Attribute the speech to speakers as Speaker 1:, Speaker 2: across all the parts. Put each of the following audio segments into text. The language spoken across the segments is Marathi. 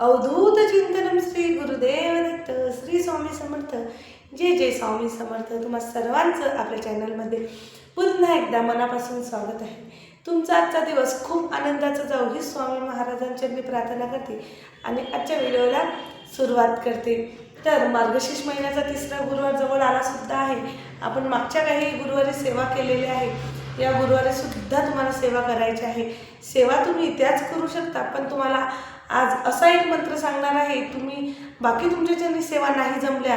Speaker 1: अवधूत चिंतनम श्री गुरुदेव दत्त श्री स्वामी समर्थ. जे जे स्वामी समर्थ. तुम्हा सर्वांचं आपल्या चॅनलमध्ये पुन्हा एकदा मनापासून स्वागत आहे. तुमचा आजचा दिवस खूप आनंदाचा जाऊ ही स्वामी महाराजांच्या मी प्रार्थना करते आणि आजच्या व्हिडिओला सुरुवात करते. तर मार्गशीर्ष महिन्याचा तिसरा गुरुवार जवळ आलासुद्धा आहे. आपण मागच्या काही गुरुवारी सेवा केलेली आहे. या गुरुवारी सुद्धा तुम्हाला सेवा करायची आहे. सेवा तुम्ही त्याच करू शकता पण तुम्हाला आज असा एक मंत्र सांगणार आहे तुम्ही बाकी तुमच्या ज्यांनी सेवा नाही जमल्या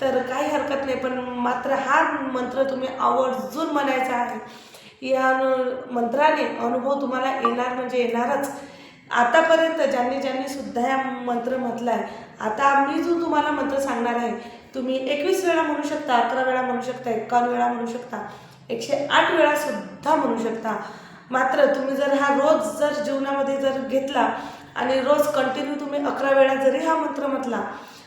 Speaker 1: तर काही हरकत नाही पण मात्र हा मंत्र तुम्ही आवर्जून म्हणायचा आहे. या अनु- मंत्राने अनुभव तुम्हाला येणार म्हणजे येणारच. आतापर्यंत ज्यांनी ज्यांनी सुद्धा या मंत्र म्हटला आहे आता मी जो तुम्हाला मंत्र सांगणार आहे तुम्ही एकवीस वेळा म्हणू शकता अकरा वेळा म्हणू शकता एकावन्न वेळा म्हणू शकता एकशे आठ वेळा सुद्धा म्हणू शकता. मात्र तुम्ही जर हा रोज जर जीवनामध्ये जर घेतला आणि रोज कंटिन्यू तुम्ही अकरा वेळा जरी हा मंत्र म्हटला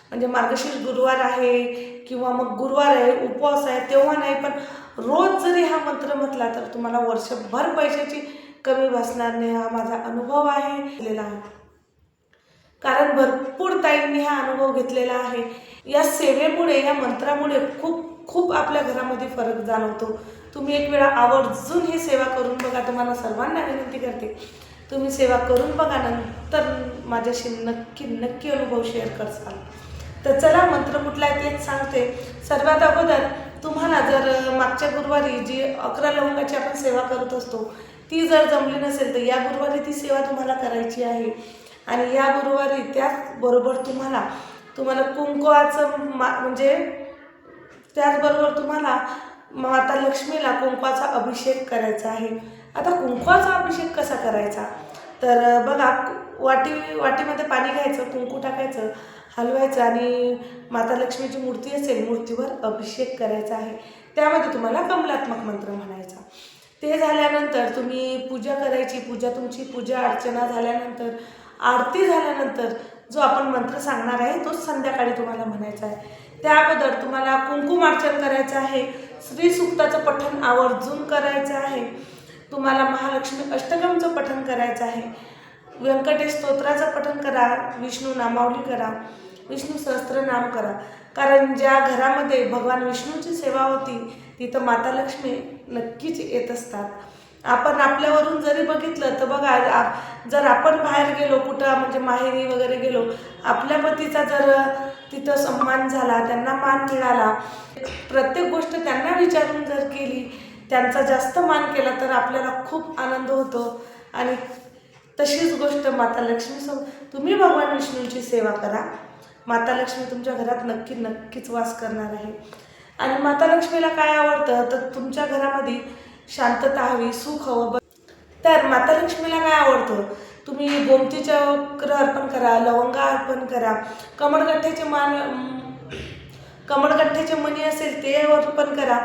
Speaker 1: म्हणजे मार्गशीर्ष गुरुवार आहे किंवा मग गुरुवार आहे उपवास आहे तेव्हा नाही पण रोज जरी हा मंत्र म्हटला तर तुम्हाला वर्षभर पैशाची कमी बसणार नाही हा माझा अनुभव आहे दिलेला आहे. कारण भरपूर ताईंनी हा अनुभव घेतलेला आहे. या सेवेमुळे या मंत्रामुळे खूप खूप आपल्या घरामध्ये फरक जाणवतो. तुम्ही एक वेळा आवर्जून ही सेवा करून बघा तुम्हाला सर्वांना विनंती करते. तुम्ही सेवा करून बघा नंतर माझ्याशी नक्की नक्की अनुभव शेअर करसाल. तर चला मंत्र कुठला आहे तेच सांगते. सर्वात अगोदर तुम्हाला जर मागच्या गुरुवारी जी अकरा लवंगाची आपण सेवा करत असतो ती जर जमली नसेल तर या गुरुवारी ती सेवा तुम्हाला करायची आहे. आणि या गुरुवारी त्याचबरोबर तुम्हाला तुम्हाला कुंकवाचं मा म्हणजे त्याचबरोबर तुम्हाला माता लक्ष्मीला कुंकवाचा अभिषेक करायचा आहे. आता कुंकवाचा अभिषेक कसा करायचा? तर बघा वाटी वाटीमध्ये पाणी घ्यायचं कुंकू टाकायचं हलवायचं आणि माता लक्ष्मीची मूर्ती असेल मूर्तीवर अभिषेक करायचा आहे. त्यामध्ये तुम्हाला कमलात्मक मंत्र म्हणायचा. ते झाल्यानंतर तुम्ही पूजा करायची पूजा तुमची पूजा अर्चना झाल्यानंतर आरती झाल्यानंतर जो आपण मंत्र सांगणार आहे तोच संध्याकाळी तुम्हाला म्हणायचा आहे. त्या अगोदर तुम्हाला कुंकुमार्चन करायचं आहे श्री सुक्ताचं पठण आवर्जून करायचं आहे. तुम्हाला महालक्ष्मी अष्टकमचं पठन करायचं आहे. व्यंकटेश स्तोत्राचं पठन करा विष्णू नामावली करा विष्णू सहस्त्रनाम करा. कारण ज्या घरामध्ये भगवान विष्णूची सेवा होती तिथं माता लक्ष्मी नक्कीच येत असतात. आपण आपल्यावरून जरी बघितलं तर बघा जर आपण बाहेर गेलो कुठं म्हणजे माहेरी वगैरे गेलो आपल्या पतीचा जर तिथं सन्मान झाला त्यांना मान मिळाला प्रत्येक गोष्ट त्यांना विचारून जर केली त्यांचा जास्त मान केला तर आपल्याला खूप आनंद होतो. आणि तशीच गोष्ट माता लक्ष्मीसोबत तुम्ही भगवान विष्णूंची सेवा करा. माता लक्ष्मी तुमच्या घरात नक्की नक्कीच वास करणार आहे. आणि माता लक्ष्मीला काय आवडतं? तर तुमच्या घरामध्ये शांतता हवी सुख हवं तर माता लक्ष्मीला काय आवडतं? तुम्ही गोमतीच्या चक्र अर्पण करा लवंगा अर्पण करा. कमळगठ्ठ्याचे मान कमळगठ्ठ्याचे मणी असेल ते अर्पण करा.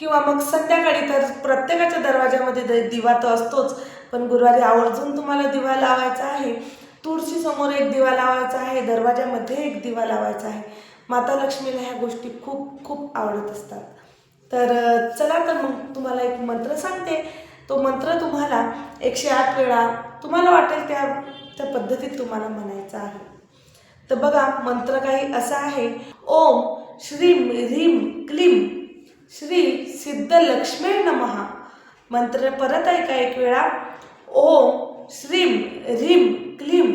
Speaker 1: किंवा मग संध्याकाळी तर प्रत्येकाच्या दरवाजामध्ये द- दिवा तर असतोच. पण गुरुवारी आवर्जून तुम्हाला दिवा लावायचा आहे. तुळशी समोर एक दिवा लावायचा आहे. दरवाजामध्ये एक दिवा लावायचा आहे. माता लक्ष्मीला ह्या गोष्टी खूप खूप आवडत असतात. तर चला तर मग तुम्हाला एक मंत्र सांगते. तो मंत्र तुम्हाला एकशे आठ वेळा तुम्हाला वाटेल त्या त्या पद्धतीत तुम्हाला म्हणायचा आहे. तर बघा मंत्र काही असा आहे. ओम श्रीम ह्रीम क्लीम श्री सिद्ध लक्ष्मी नमहा मंत्र परत ऐका एक वेळा. ओम श्रीम ह्रीम क्लीम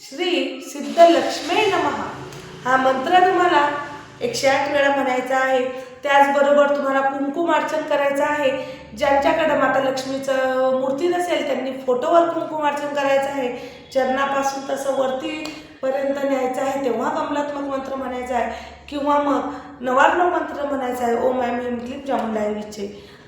Speaker 1: श्री सिद्ध लक्ष्मी नमहा हा मंत्र तुम्हाला एकशे आठ वेळा म्हणायचा आहे. त्याचबरोबर तुम्हाला कुंकुम अर्चन करायचं आहे. ज्यांच्याकडे माता लक्ष्मीचं मूर्ती नसेल त्यांनी फोटोवर कुंकुमार्चन करायचं आहे. चरणापासून तसं वरतीपर्यंत न्यायचं आहे तेव्हा कमलात्मक मंत्र म्हणायचा आहे. किंवा मग नवार्णव मंत्र म्हणायचा आहे ओम मॅम हिम क्लीम चामुंडाय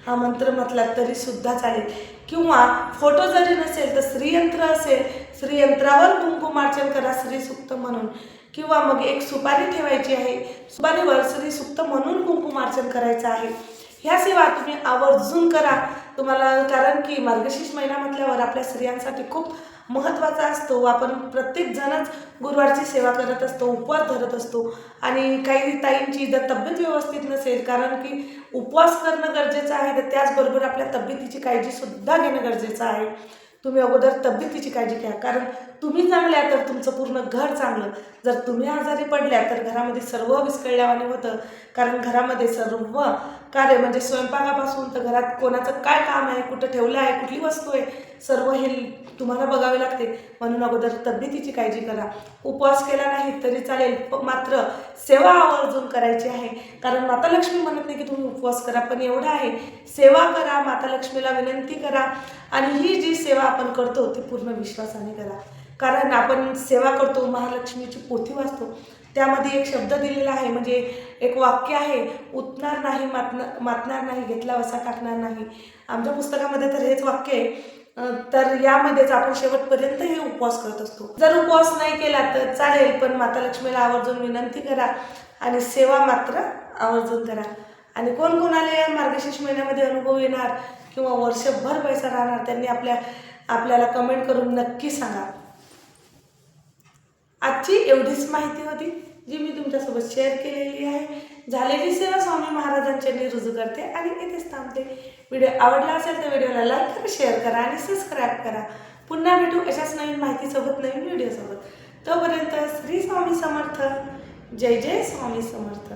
Speaker 1: हा मंत्र म्हटला तरी सुद्धा चालेल. किंवा फोटो जरी नसेल तर श्रीयंत्र असेल श्रीयंत्रावर कुंकुमार्चन करा श्रीसुक्त म्हणून. किंवा मग एक सुपारी ठेवायची आहे सुपारीवर श्रीसुक्त म्हणून कुंकुमार्चन करायचं आहे. ह्या सेवा तुम्ही आवर्जून करा. तुम्हाला कारण की मार्गशीर्ष महिना म्हटल्यावर आपल्या स्त्रियांसाठी खूप महत्त्वाचा असतो. आपण प्रत्येकजणच गुरुवारची सेवा करत असतो उपवास धरत असतो. आणि काही ताईंची जर तब्येत व्यवस्थित नसेल कारण की उपवास करणं गरजेचं आहे तर त्याचबरोबर आपल्या तब्येतीची काळजीसुद्धा घेणं गरजेचं आहे. तुम्ही अगोदर तब्येतीची काळजी घ्या कारण तुम्ही चांगल्या तर तुमचं पूर्ण घर चांगलं. जर तुम्ही आजारी पडल्या तर घरामध्ये सर्व विस्कळल्यावाने होतं. कारण घरामध्ये सर्व कार्य म्हणजे स्वयंपाकापासून तर घरात कोणाचं काय काम आहे कुठं ठेवलं आहे कुठली वस्तू आहे सर्व हे तुम्हाला बघावे लागते. म्हणून अगोदर तब्येतीची काळजी करा. उपवास केला नाही तरी चालेल मात्र सेवा आवर्जून करायची आहे. कारण माता लक्ष्मी म्हणत नाही की तुम्ही उपवास करा पण एवढं आहे. सेवा करा माता लक्ष्मीला विनंती करा आणि ही जी सेवा आपण करतो ती पूर्ण विश्वासाने करा. कारण आपण सेवा करतो महालक्ष्मीची पोथी वाचतो. त्यामध्ये एक शब्द दिलेला आहे म्हणजे एक वाक्य आहे उतणार नाही मातणार मातणार नाही घेतला वसा टाकणार नाही. आमच्या पुस्तकामध्ये तर हेच वाक्य आहे. तर यामध्येच आपण शेवटपर्यंत हे उपवास करत असतो. जर उपवास नाही केला तर चालेल पण माता लक्ष्मीला आवर्जून विनंती करा आणि सेवा मात्र आवर्जून करा. आणि कोण कोणाला या मार्गशीर्ष महिन्यामध्ये अनुभव येणार किंवा वर्षभर पैसा राहणार त्यांनी आपल्या आपल्याला कमेंट करून नक्की सांगा. आजची एवढीच माहिती होती जी मी तुमच्यासोबत शेअर केलेली आहे. झालेली सेवा स्वामी महाराजांच्या मी रुजू करते आणि इथेच थांबते. व्हिडिओ आवडला असेल तर व्हिडिओला लाईक करा शेअर करा आणि सबस्क्राईब करा. पुन्हा भेटू अशाच नवीन माहितीसोबत नवीन व्हिडिओसोबत. तोपर्यंत श्री स्वामी समर्थ. जय जय स्वामी समर्थ.